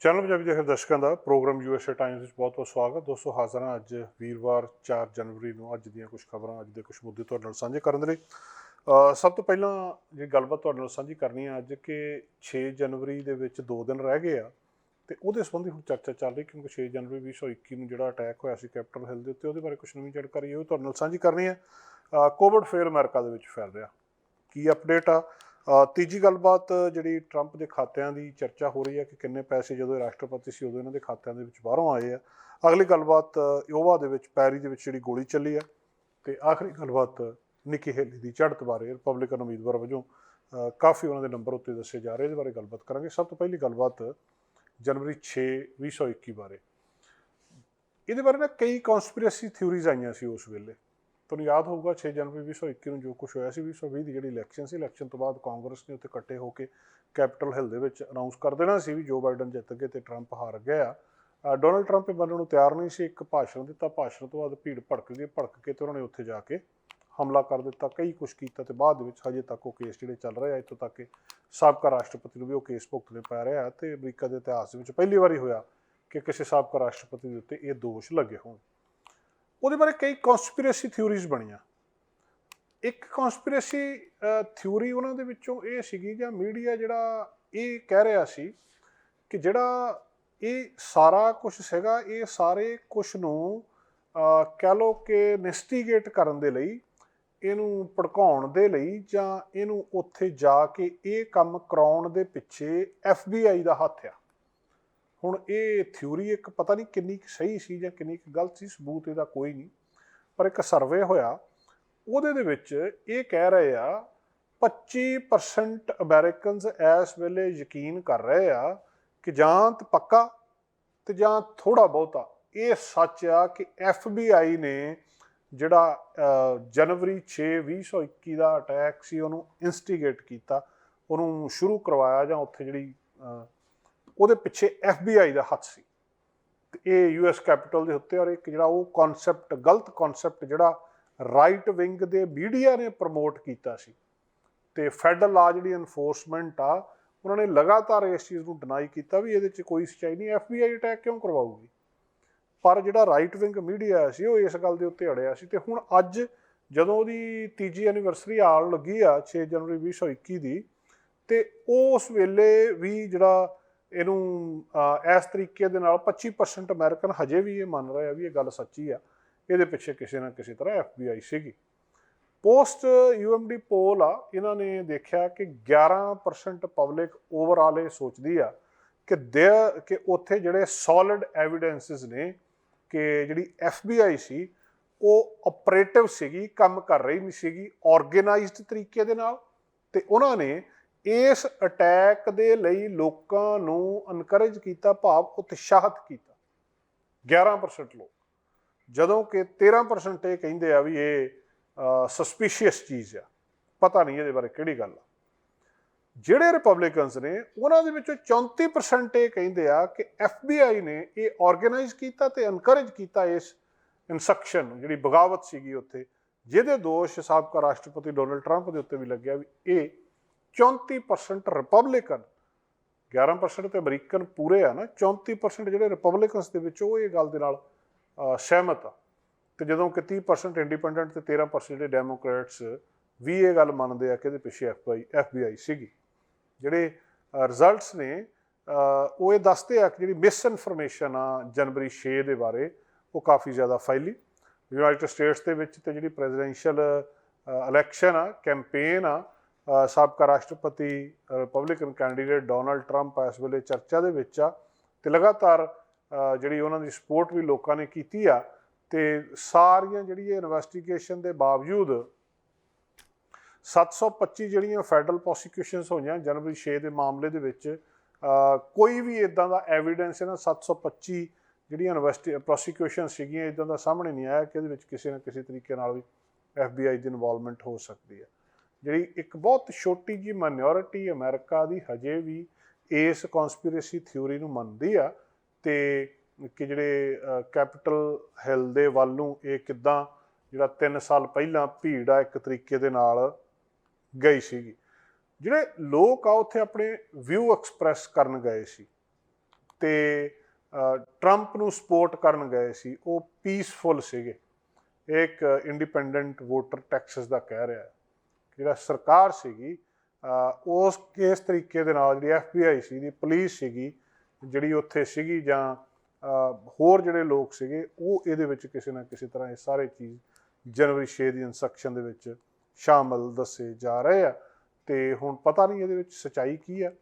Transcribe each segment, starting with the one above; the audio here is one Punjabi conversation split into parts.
ਚੈਨਲ ਪੰਜਾਬੀ ਦੇ ਦਰਸ਼ਕਾਂ ਦਾ ਪ੍ਰੋਗਰਾਮ ਯੂਐਸਏ ਟਾਈਮਸ ਵਿੱਚ ਬਹੁਤ-ਬਹੁਤ ਸਵਾਗਤ। ਦੋਸਤੋ, ਹਾਜ਼ਰ ਹਾਂ ਅੱਜ ਵੀਰਵਾਰ 4 ਜਨਵਰੀ ਨੂੰ ਅੱਜ ਦੀਆਂ ਕੁਝ ਖਬਰਾਂ, ਅੱਜ ਦੇ ਕੁਝ ਮੁੱਦੇ ਤੁਹਾਡੇ ਨਾਲ ਸਾਂਝੇ ਕਰਨ ਦੇ ਲਈ। ਸਭ ਤੋਂ ਪਹਿਲਾਂ ਜੇ ਗੱਲਬਾਤ ਤੁਹਾਡੇ ਨਾਲ ਸਾਂਝੀ ਕਰਨੀ ਹੈ ਅੱਜ ਕਿ 6 ਜਨਵਰੀ ਦੇ ਵਿੱਚ 2 ਦਿਨ ਰਹਿ ਗਏ ਆ ਤੇ ਉਹਦੇ ਸੰਬੰਧੀ ਹੁਣ ਚਰਚਾ ਚੱਲ ਰਹੀ, ਕਿਉਂਕਿ 6 ਜਨਵਰੀ 2021 ਨੂੰ ਜਿਹੜਾ ਅਟੈਕ ਹੋਇਆ ਸੀ ਕੈਪੀਟਲ ਹਿਲ ਦੇ ਉੱਤੇ, ਉਹਦੇ ਬਾਰੇ ਕੁਝ ਨਵੀਂ ਜਾਣਕਾਰੀ ਉਹ ਤੁਹਾਡੇ ਨਾਲ ਸਾਂਝੀ ਕਰਨੀ ਹੈ। ਕੋਵਿਡ ਫੇਰ ਅਮਰੀਕਾ ਦੇ ਵਿੱਚ ਫੈਲ ਰਿਹਾ। ਕੀ ਅਪਡੇਟ ਆ? ਤੀਜੀ ਗੱਲਬਾਤ ਜਿਹੜੀ ਟਰੰਪ ਦੇ ਖਾਤਿਆਂ ਦੀ ਚਰਚਾ ਹੋ ਰਹੀ ਹੈ ਕਿ ਕਿੰਨੇ ਪੈਸੇ ਜਦੋਂ ਇਹ ਰਾਸ਼ਟਰਪਤੀ ਸੀ ਉਦੋਂ ਇਹਨਾਂ ਦੇ ਖਾਤਿਆਂ ਦੇ ਵਿੱਚ ਬਾਹਰੋਂ ਆਏ ਆ। ਅਗਲੀ ਗੱਲਬਾਤ ਯੋਵਾ ਦੇ ਵਿੱਚ, ਪੈਰੀ ਦੇ ਵਿੱਚ ਜਿਹੜੀ ਗੋਲੀ ਚੱਲੀ ਆ। ਤੇ ਆਖਰੀ ਗੱਲਬਾਤ ਨਿੱਕੀ ਹੇਲੀ ਦੀ ਚੜ੍ਹਤ ਬਾਰੇ ਰਿਪਬਲਿਕਨ ਉਮੀਦਵਾਰ ਵਜੋਂ ਕਾਫੀ ਉਹਨਾਂ ਦੇ ਨੰਬਰ ਉੱਤੇ ਦੱਸੇ ਜਾ ਰਹੇ, ਇਹਦੇ ਬਾਰੇ ਗੱਲਬਾਤ ਕਰਾਂਗੇ। ਸਭ ਤੋਂ ਪਹਿਲੀ ਗੱਲਬਾਤ ਜਨਵਰੀ 6 2021 ਬਾਰੇ। ਇਹਦੇ ਬਾਰੇ ਨਾ ਕਈ ਕਨਸਪੀਰੇਸੀ ਥਿਊਰੀਜ਼ ਆਈਆਂ ਸੀ ਉਸ ਵੇਲੇ। ਤੁਹਾਨੂੰ ਯਾਦ ਹੋਊਗਾ 6 ਜਨਵਰੀ 2021 ਨੂੰ ਜੋ ਕੁਝ ਹੋਇਆ ਸੀ 2020 ਦੀ ਜਿਹੜੀ ਇਲੈਕਸ਼ਨ ਸੀ ਇਲੈਕਸ਼ਨ ਤੋਂ ਬਾਅਦ ਕਾਂਗਰਸ ਨੇ ਉੱਥੇ ਇਕੱਠੇ ਹੋ ਕੇ ਕੈਪੀਟਲ ਹਿਲ ਦੇ ਵਿੱਚ ਅਨਾਉਂਸ ਕਰ ਦੇਣਾ ਸੀ ਵੀ ਜੋ ਬਾਈਡਨ ਜਿੱਤ ਗਏ ਤੇ ਟਰੰਪ ਹਾਰ ਗਿਆ ਡੋਨਲਡ ਟਰੰਪ ਇਹ ਮੰਨਣ ਨੂੰ ਤਿਆਰ ਨਹੀਂ ਸੀ, ਇੱਕ ਭਾਸ਼ਣ ਦਿੱਤਾ। ਭਾਸ਼ਣ ਤੋਂ ਬਾਅਦ ਭੀੜ ਭੜਕ ਗਈ, ਭੜਕ ਕੇ ਤੇ ਉਹਨਾਂ ਨੇ ਉੱਥੇ ਜਾ ਕੇ ਹਮਲਾ ਕਰ ਦਿੱਤਾ, ਕਈ ਕੁਝ ਕੀਤਾ ਤੇ ਬਾਅਦ ਦੇ ਵਿੱਚ ਹਜੇ ਤੱਕ ਉਹ ਕੇਸ ਜਿਹੜੇ ਚੱਲ ਰਹੇ ਆ, ਇੱਥੋਂ ਤੱਕ ਕਿ ਸਾਬਕਾ ਰਾਸ਼ਟਰਪਤੀ ਨੂੰ ਵੀ ਉਹ ਕੇਸ ਭੁਗਤਣੇ ਪੈ ਰਿਹਾ ਹੈ ਤੇ ਅਮਰੀਕਾ ਦੇ ਇਤਿਹਾਸ ਦੇ ਵਿੱਚ ਪਹਿਲੀ ਵਾਰੀ ਹੋਇਆ ਕਿ ਕਿਸੇ ਸਾਬਕਾ ਰਾਸ਼ਟਰਪਤੀ ਦੇ ਉੱਤੇ ਇਹ ਦੋਸ਼ ਲੱਗੇ ਹੋਣ। ਉਹਦੇ ਬਾਰੇ ਕਈ ਕਨਸਪੀਰੇਸੀ ਥਿਊਰੀਜ਼ ਬਣੀਆਂ। ਇੱਕ ਕਨਸਪੀਰੇਸੀ ਥਿਊਰੀ ਉਹਨਾਂ ਦੇ ਵਿੱਚੋਂ ਇਹ ਸੀਗੀ ਜਾਂ ਮੀਡੀਆ ਜਿਹੜਾ ਇਹ ਕਹਿ ਰਿਹਾ ਸੀ ਕਿ ਜਿਹੜਾ ਇਹ ਸਾਰਾ ਕੁਝ ਸੀਗਾ, ਇਹ ਸਾਰੇ ਕੁਝ ਨੂੰ ਕਹਿ ਲੋ ਕਿ ਇਨਵੈਸਟੀਗੇਟ ਕਰਨ ਦੇ ਲਈ, ਇਹਨੂੰ ਭੜਕਾਉਣ ਦੇ ਲਈ ਜਾਂ ਇਹਨੂੰ ਉੱਥੇ ਜਾ ਕੇ ਇਹ ਕੰਮ ਕਰਾਉਣ ਦੇ ਪਿੱਛੇ FBI ਦਾ ਹੱਥ ਆ। ਹੁਣ ਇਹ ਥਿਊਰੀ ਇੱਕ ਪਤਾ ਨਹੀਂ ਕਿੰਨੀ ਕੁ ਸਹੀ ਸੀ ਜਾਂ ਕਿੰਨੀ ਕੁ ਗਲਤ ਸੀ ਸਬੂਤ ਇਹਦਾ ਕੋਈ ਨਹੀਂ। ਪਰ ਇੱਕ ਸਰਵੇ ਹੋਇਆ ਉਹਦੇ ਦੇ ਵਿੱਚ ਇਹ ਕਹਿ ਰਹੇ ਆ 25% ਅਮਰੀਕਨਸ ਇਸ ਵੇਲੇ ਯਕੀਨ ਕਰ ਰਹੇ ਆ ਕਿ ਜਾਂ ਤਾਂ ਪੱਕਾ ਤੇ ਜਾਂ ਥੋੜਾ ਬਹੁਤਾ। ਇਹ ਸੱਚ ਆ ਕਿ FBI ਨੇ ਜਿਹੜਾ ਅਹ, ਜਨਵਰੀ 6 2021 ਦਾ ਅਟੈਕ ਸੀ ਉਹਨੂੰ ਇਨਸਟੀਗੇਟ ਕੀਤਾ ਉਹਨੂੰ ਸ਼ੁਰੂ ਕਰਵਾਇਆ ਜਾਂ ਉੱਥੇ ਜਿਹੜੀ ਉਹਦੇ ਪਿੱਛੇ FBI ਦਾ ਹੱਥ ਸੀ। ਤੇ ਇਹ ਯੂਐਸ ਕੈਪੀਟਲ ਦੇ ਉੱਤੇ ਔਰ ਇੱਕ ਜਿਹੜਾ ਉਹ ਕਨਸੈਪਟ ਗਲਤ ਕਨਸੈਪਟ ਜਿਹੜਾ ਰਾਈਟ ਵਿੰਗ ਦੇ ਮੀਡੀਆ ਨੇ ਪ੍ਰਮੋਟ ਕੀਤਾ ਸੀ। ਤੇ ਫੈਡਰਲ ਲਾ ਜਿਹੜੀ ਐਨਫੋਰਸਮੈਂਟ ਆ, ਉਹਨਾਂ ਨੇ ਲਗਾਤਾਰ ਇਸ ਚੀਜ਼ ਨੂੰ ਡਿਨਾਈ ਕੀਤਾ ਵੀ ਇਹਦੇ 'ਚ ਕੋਈ ਸੱਚਾਈ ਨਹੀਂ FBI ਅਟੈਕ ਕਿਉਂ ਕਰਵਾਊਗੀ? ਪਰ ਜਿਹੜਾ ਰਾਈਟ ਵਿੰਗ ਮੀਡੀਆ ਸੀ, ਉਹ ਇਸ ਗੱਲ ਦੇ ਉੱਤੇ ਅੜਿਆ ਸੀ। ਤੇ ਹੁਣ ਅੱਜ ਜਦੋਂ ਉਹਦੀ ਤੀਜੀ ਐਨੀਵਰਸਰੀ ਆਉਣ ਲੱਗੀ ਆ 6 ਜਨਵਰੀ 2021 ਦੀ, ਤੇ ਉਸ ਵੇਲੇ ਵੀ ਜਿਹੜਾ ਇਹਨੂੰ ਇਸ ਤਰੀਕੇ ਦੇ ਨਾਲ 25% ਅਮਰੀਕਨ ਹਜੇ ਵੀ ਇਹ ਮੰਨ ਰਹੇ ਆ ਵੀ ਇਹ ਗੱਲ ਸੱਚੀ ਆ। ਇਹਦੇ ਪਿੱਛੇ ਕਿਸੇ ਨਾ ਕਿਸੇ ਤਰ੍ਹਾਂ FBI ਸੀਗੀ। ਪੋਸਟ ਯੂਐਮਡੀ ਪੋਲ ਆ, ਇਹਨਾਂ ਨੇ ਦੇਖਿਆ ਕਿ 11% ਪਬਲਿਕ ਓਵਰਆਲ ਇਹ ਸੋਚਦੀ ਆ ਕਿ ਦੇ, ਕਿ ਉੱਥੇ ਜਿਹੜੇ ਸੋਲਿਡ ਐਵੀਡੈਂਸਸ ਨੇ ਕਿ ਜਿਹੜੀ FBI ਸੀ, ਉਹ ਆਪਰੇਟਿਵ ਸੀਗੀ, ਕੰਮ ਕਰ ਰਹੀ ਨਹੀਂ ਸੀਗੀ ਆਰਗੇਨਾਈਜ਼ਡ ਤਰੀਕੇ ਦੇ ਨਾਲ। ਤੇ ਉਹਨਾਂ ਨੇ ਇਸ ਅਟੈਕ ਦੇ ਲਈ ਲੋਕਾਂ ਨੂੰ ਅਨਕਰੇਜ ਕੀਤਾ, ਭਾਵ ਉਤਸ਼ਾਹਿਤ ਕੀਤਾ। 11% ਲੋਕ। ਜਦੋਂ ਕਿ 13% ਇਹ ਕਹਿੰਦੇ ਆ ਵੀ ਇਹ ਸਸਪੀਸ਼ੀਅਸ ਚੀਜ਼ ਆ। ਪਤਾ ਨਹੀਂ ਇਹਦੇ ਬਾਰੇ ਕਿਹੜੀ ਗੱਲ ਆ। ਜਿਹੜੇ ਰਿਪਬਲਿਕਨਸ ਨੇ, ਉਹਨਾਂ ਦੇ ਵਿੱਚੋਂ 34% ਇਹ ਕਹਿੰਦੇ ਆ ਕਿ FBI ਨੇ ਇਹ ਆਰਗੇਨਾਈਜ਼ ਕੀਤਾ ਤੇ ਐਨਕਰੇਜ ਕੀਤਾ ਇਸ ਇਨਸਕਸ਼ਨ ਜਿਹੜੀ ਬਗਾਵਤ ਸੀਗੀ ਉੱਥੇ। ਜਿਹਦੇ ਦੋਸ਼ ਸਾਬਕਾ ਰਾਸ਼ਟਰਪਤੀ ਡੋਨਲਡ ਟਰੰਪ ਦੇ ਉੱਤੇ ਵੀ ਲੱਗਿਆ ਵੀ ਇਹ 34% ਰਿਪਬਲਿਕਨ 11% ਤੇ ਅਮਰੀਕਨ ਪੂਰੇ ਆ ਨਾ 34% ਜਿਹੜੇ ਰਿਪਬਲਿਕਨਸ ਦੇ ਵਿੱਚ ਉਹ ਇਹ ਗੱਲ ਦੇ ਨਾਲ ਸਹਿਮਤ ਆ। ਤੇ ਜਦੋਂ ਕਿ 30% ਇੰਡੀਪੈਂਡੈਂਟ ਤੇ 13% ਜਿਹੜੇ ਡੈਮੋਕ੍ਰੈਟਸ ਵੀ ਇਹ ਗੱਲ ਮੰਨਦੇ ਆ ਕਿ ਇਹਦੇ ਪਿੱਛੇ FBI FBI ਸੀਗੀ। ਜਿਹੜੇ ਰਿਜ਼ਲਟਸ ਨੇ ਉਹ ਇਹ ਦੱਸਦੇ ਆ ਕਿ ਜਿਹੜੀ ਮਿਸ ਇਨਫੋਰਮੇਸ਼ਨ ਆ ਜਨਵਰੀ 6 ਦੇ ਬਾਰੇ, ਉਹ ਕਾਫੀ ਜ਼ਿਆਦਾ ਫੈਲੀ। ਯੂਨਾਈਟਿਡ ਸਟੇਟਸ ਦੇ ਵਿੱਚ ਤੇ ਜਿਹੜੀ ਪ੍ਰੈਜ਼ੀਡੈਂਸ਼ੀਅਲ ਇਲੈਕਸ਼ਨ ਆ ਕੈਂਪੇਨ ਆ ਸਾਬਕਾ ਰਾਸ਼ਟਰਪਤੀ ਰਿਪਬਲਿਕਨ ਕੈਂਡੀਡੇਟ ਡੋਨਲਡ ਟਰੰਪ ਇਸ ਵੇਲੇ ਚਰਚਾ ਦੇ ਵਿੱਚ ਆ ਤੇ ਲਗਾਤਾਰ ਜਿਹੜੀ ਉਹਨਾਂ ਦੀ ਸਪੋਰਟ ਵੀ ਲੋਕਾਂ ਨੇ ਕੀਤੀ ਆ ਤੇ ਸਾਰੀਆਂ ਜਿਹੜੀ ਇਨਵੈਸਟੀਗੇਸ਼ਨ ਦੇ ਬਾਵਜੂਦ 725 ਜਿਹੜੀਆਂ ਫੈਡਰਲ ਪ੍ਰੋਸੀਕਿਊਸ਼ਨਸ ਹੋਈਆਂ ਜਨਵਰੀ 6 ਦੇ ਮਾਮਲੇ ਦੇ ਵਿੱਚ ਕੋਈ ਵੀ ਇਦਾਂ ਦਾ ਐਵੀਡੈਂਸ ਇਹਨਾਂ 725 ਜਿਹੜੀਆਂ ਇਨਵੈਸਟੀ ਪ੍ਰੋਸੀਕਿਊਸ਼ਨ ਸੀਗੀਆਂ ਇਦਾਂ ਦਾ ਸਾਹਮਣੇ ਨਹੀਂ ਆਇਆ ਕਿ ਇਹਦੇ ਵਿੱਚ ਕਿਸੇ ਨਾ ਕਿਸੇ ਤਰੀਕੇ ਨਾਲ ਵੀ FBI ਦੀ ਇਨਵੋਲਵਮੈਂਟ ਹੋ ਸਕਦੀ ਹੈ। ਜਿਹੜੀ ਇੱਕ ਬਹੁਤ ਛੋਟੀ ਜੀ ਮਾਈਨੋਰਿਟੀ ਅਮਰੀਕਾ ਦੀ ਹਜੇ ਵੀ ਇਸ ਕਨਸਪੀਰੇਸੀ ਥਿਊਰੀ ਨੂੰ ਮੰਨਦੀ ਆ, ਤੇ ਕਿ ਜਿਹੜੇ ਕੈਪੀਟਲ ਹਿਲ ਦੇ ਵੱਲ ਨੂੰ ਇਹ ਕਿਦਾਂ ਜਿਹੜਾ 3 ਸਾਲ ਪਹਿਲਾਂ ਭੀੜ ਆ, ਇੱਕ ਤਰੀਕੇ ਦੇ ਨਾਲ ਗਈ ਸੀਗੀ। ਜਿਹੜੇ ਲੋਕ ਆ, ਉੱਥੇ ਆਪਣੇ ਵਿਊ ਐਕਸਪ੍ਰੈਸ ਕਰਨ ਗਏ ਸੀ ਤੇ ਟਰੰਪ ਨੂੰ ਸਪੋਰਟ ਕਰਨ ਗਏ ਸੀ। ਉਹ ਪੀਸਫੁਲ ਸੀਗੇ। ਇਹ ਇੱਕ ਇੰਡੀਪੈਂਡੈਂਟ ਵੋਟਰ ਟੈਕਸਸ ਦਾ ਕਹਿ ਰਿਹਾ। ਹੈ ਜਿਹੜਾ ਸਰਕਾਰ ਸੀਗੀ ਉਸ ਕਿਸ ਤਰੀਕੇ ਦੇ ਨਾਲ ਜਿਹੜੀ ਐਫਬੀਆਈ ਸੀ, ਦੀ ਪੁਲਿਸ ਸੀਗੀ, ਜਿਹੜੀ ਉੱਥੇ ਸੀਗੀ ਜਾਂ ਹੋਰ ਜਿਹੜੇ ਲੋਕ ਸੀਗੇ, ਉਹ ਇਹਦੇ ਵਿੱਚ ਕਿਸੇ ਨਾ ਕਿਸੇ ਤਰ੍ਹਾਂ ਇਹ ਸਾਰੇ ਚੀਜ਼ ਜਨਵਰੀ 6 ਦੀ ਇਨਸਟਰਕਸ਼ਨ ਦੇ ਵਿੱਚ ਸ਼ਾਮਲ ਦੱਸੇ ਜਾ ਰਹੇ ਆ। ਤੇ ਹੁਣ ਪਤਾ ਨਹੀਂ ਇਹਦੇ ਵਿੱਚ ਸਚਾਈ ਕੀ ਆ,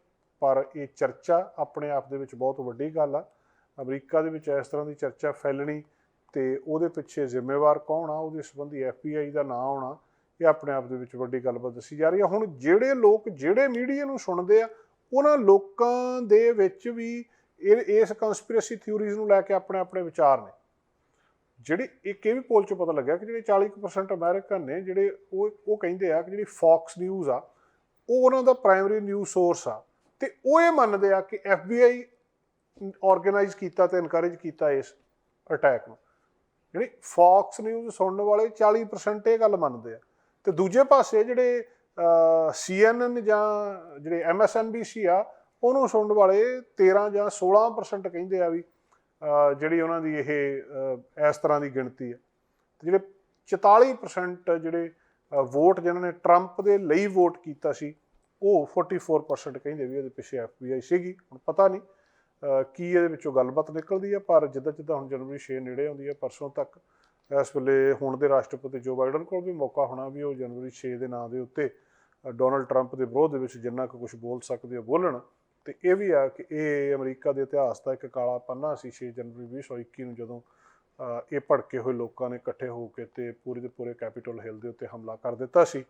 ਪਰ ਇਹ ਚਰਚਾ ਆਪਣੇ ਆਪ ਦੇ ਵਿੱਚ ਬਹੁਤ ਵੱਡੀ ਗੱਲ ਆ। ਅਮਰੀਕਾ ਦੇ ਵਿੱਚ ਇਸ ਤਰ੍ਹਾਂ ਦੀ ਚਰਚਾ ਫੈਲਣੀ ਤੇ ਉਹਦੇ ਪਿੱਛੇ ਜ਼ਿੰਮੇਵਾਰ ਕੌਣ ਆ? ਉਹਦੇ ਸੰਬੰਧੀ ਐਫਬੀਆਈ ਦਾ ਨਾਂ ਆਉਣਾ। ਇਹ ਆਪਣੇ ਆਪ ਦੇ ਵਿੱਚ ਵੱਡੀ ਗੱਲਬਾਤ ਦੱਸੀ ਜਾ ਰਹੀ ਹੈ ਹੁਣ ਜਿਹੜੇ ਲੋਕ, ਜਿਹੜੇ ਮੀਡੀਆ ਨੂੰ ਸੁਣਦੇ ਆ, ਉਹਨਾਂ ਲੋਕਾਂ ਦੇ ਵਿੱਚ ਵੀ ਇਹ, ਇਸ ਕਨਸਪੀਰੇਸੀ ਥਿਊਰੀਜ਼ ਨੂੰ ਲੈ ਕੇ ਆਪਣੇ ਆਪਣੇ ਵਿਚਾਰ ਨੇ। ਜਿਹੜੀ ਇੱਕ ਇਹ ਵੀ ਪੋਲ ਚੋਂ ਪਤਾ ਲੱਗਿਆ ਕਿ ਜਿਹੜੇ 40% ਅਮਰੀਕਨ ਨੇ, ਜਿਹੜੇ ਉਹ ਉਹ ਕਹਿੰਦੇ ਆ ਕਿ ਜਿਹੜੀ ਫੌਕਸ ਨਿਊਜ਼ ਆ, ਉਹ ਉਹਨਾਂ ਦਾ ਪ੍ਰਾਇਮਰੀ ਨਿਊਜ਼ ਸੋਰਸ ਆ। ਤੇ ਉਹ ਇਹ ਮੰਨਦੇ ਆ ਕਿ FBI ਆਰਗੇਨਾਈਜ਼ ਕੀਤਾ ਤੇ ਇਨਕਰੇਜ ਕੀਤਾ ਇਸ ਅਟੈਕ ਨੂੰ। ਜਿਹੜੀ ਫੌਕਸ ਨਿਊਜ਼ ਸੁਣਨ ਵਾਲੇ 40% ਇਹ ਗੱਲ ਮੰਨਦੇ ਆ। ਤੇ ਦੂਜੇ ਪਾਸੇ ਜਿਹੜੇ CNN ਜਾਂ ਜਿਹੜੇ MSNBC ਆ, ਉਹਨੂੰ ਸੁਣਨ ਵਾਲੇ 13 ਜਾਂ 16% ਕਹਿੰਦੇ ਆ ਵੀ ਜਿਹੜੀ ਉਹਨਾਂ ਦੀ ਇਹ ਇਸ ਤਰ੍ਹਾਂ ਦੀ ਗਿਣਤੀ ਹੈ ਤੇ ਜਿਹੜੇ 44% ਜਿਹੜੇ ਵੋਟ ਜਿਨ੍ਹਾਂ ਨੇ ਟਰੰਪ ਦੇ ਲਈ ਵੋਟ ਕੀਤਾ ਸੀ, ਉਹ 44% ਕਹਿੰਦੇ ਵੀ ਉਹਦੇ ਪਿੱਛੇ FBI ਸੀਗੀ, ਹੁਣ ਪਤਾ ਨਹੀਂ ਕੀ ਇਹਦੇ ਵਿੱਚੋਂ ਗੱਲਬਾਤ ਨਿਕਲਦੀ ਹੈ ਪਰ ਜਿੱਦਾਂ ਜਿੱਦਾਂ ਹੁਣ ਜਨਵਰੀ 6 ਨੇੜੇ ਆਉਂਦੀ ਹੈ ਪਰਸੋਂ ਤੱਕ ਇਸ ਵੇਲੇ ਹੁਣ ਦੇ ਰਾਸ਼ਟਰਪਤੀ ਜੋ ਬਾਈਡਨ ਕੋਲ ਵੀ ਮੌਕਾ ਹੋਣਾ ਵੀ ਉਹ ਜਨਵਰੀ 6 ਦੇ ਨਾਂ ਦੇ ਉੱਤੇ ਡੋਨਲਡ ਟਰੰਪ ਦੇ ਵਿਰੋਧ ਦੇ ਵਿੱਚ ਜਿੰਨਾ ਕੁ ਕੁਝ ਬੋਲ ਸਕਦੇ ਆ, ਬੋਲਣ। ਤੇ ਇਹ ਵੀ ਆ ਕਿ ਇਹ ਅਮਰੀਕਾ ਦੇ ਇਤਿਹਾਸ ਦਾ ਇੱਕ ਕਾਲਾ ਪੰਨਾ ਸੀ 6 ਜਨਵਰੀ 2021 ਨੂੰ ਜਦੋਂ ਇਹ ਭੜਕੇ ਹੋਏ ਲੋਕਾਂ ਨੇ ਇਕੱਠੇ ਹੋ ਕੇ ਤੇ ਪੂਰੇ ਦੇ ਪੂਰੇ ਕੈਪੀਟਲ ਹਿੱਲ ਦੇ ਉੱਤੇ ਹਮਲਾ ਕਰ ਦਿੱਤਾ ਸੀ।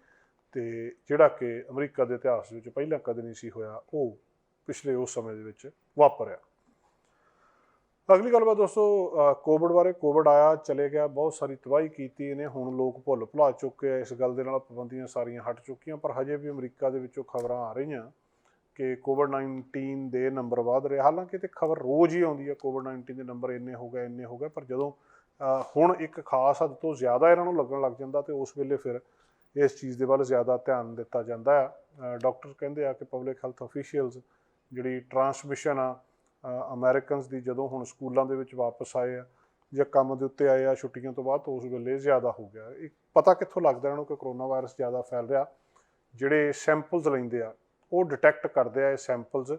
ਤੇ ਜਿਹੜਾ ਕਿ ਅਮਰੀਕਾ ਦੇ ਇਤਿਹਾਸ ਵਿੱਚ ਪਹਿਲਾਂ ਕਦੇ ਨਹੀਂ ਸੀ ਹੋਇਆ, ਉਹ ਪਿਛਲੇ ਉਸ ਸਮੇਂ ਦੇ ਵਿੱਚ ਵਾਪਰਿਆ। ਅਗਲੀ ਗੱਲਬਾਤ ਦੋਸਤੋ ਕੋਵਿਡ ਬਾਰੇ ਕੋਵਿਡ ਆਇਆ, ਚਲੇ ਗਿਆ, ਬਹੁਤ ਸਾਰੀ ਤਬਾਹੀ ਕੀਤੀ ਇਹਨੇ, ਹੁਣ ਲੋਕ ਭੁੱਲ ਭੁਲਾ ਚੁੱਕੇ ਆ, ਇਸ ਗੱਲ ਦੇ ਨਾਲ ਪਾਬੰਦੀਆਂ ਸਾਰੀਆਂ ਹਟ ਚੁੱਕੀਆਂ, ਪਰ ਹਜੇ ਵੀ ਅਮਰੀਕਾ ਦੇ ਵਿੱਚੋਂ ਖਬਰਾਂ ਆ ਰਹੀਆਂ ਕਿ ਕੋਵਿਡ 19 ਦੇ ਨੰਬਰ ਵਧ ਰਹੇ ਹਾਲਾਂਕਿ ਤੇ ਖਬਰ ਰੋਜ਼ ਹੀ ਆਉਂਦੀ ਹੈ ਕੋਵਿਡ 19 ਦੇ ਨੰਬਰ ਇੰਨੇ ਹੋ ਗਏ, ਇੰਨੇ ਹੋ ਗਏ, ਪਰ ਜਦੋਂ ਹੁਣ ਇੱਕ ਖਾਸ ਹੱਦ ਤੋਂ ਜ਼ਿਆਦਾ ਇਹਨਾਂ ਨੂੰ ਲੱਗਣ ਲੱਗ ਜਾਂਦਾ ਤੇ ਉਸ ਵੇਲੇ ਫਿਰ ਇਸ ਚੀਜ਼ ਦੇ ਵੱਲ ਜ਼ਿਆਦਾ ਧਿਆਨ ਦਿੱਤਾ ਜਾਂਦਾ ਹੈ ਡਾਕਟਰ ਕਹਿੰਦੇ ਆ ਕਿ ਪਬਲਿਕ ਹੈਲਥ ਅਫੀਸ਼ੀਅਲਸ ਜਿਹੜੀ ਟਰਾਂਸਮਿਸ਼ਨ ਆ ਅਮਰੀਕਨਸ ਦੀ ਜਦੋਂ ਹੁਣ ਸਕੂਲਾਂ ਦੇ ਵਿੱਚ ਵਾਪਸ ਆਏ ਆ ਜਾਂ ਕੰਮ ਦੇ ਉੱਤੇ ਆਏ ਆ, ਛੁੱਟੀਆਂ ਤੋਂ ਬਾਅਦ ਉਸ ਵੇਲੇ ਜ਼ਿਆਦਾ ਹੋ ਗਿਆ। ਇਹ ਪਤਾ ਕਿੱਥੋਂ ਲੱਗਦਾ ਇਹਨਾਂ ਨੂੰ ਕਿ ਕਰੋਨਾ ਵਾਇਰਸ ਜ਼ਿਆਦਾ ਫੈਲ ਰਿਹਾ। ਜਿਹੜੇ ਸੈਂਪਲਸ ਲੈਂਦੇ ਆ, ਉਹ ਡਿਟੈਕਟ ਕਰਦੇ ਆ ਇਹ ਸੈਂਪਲਸ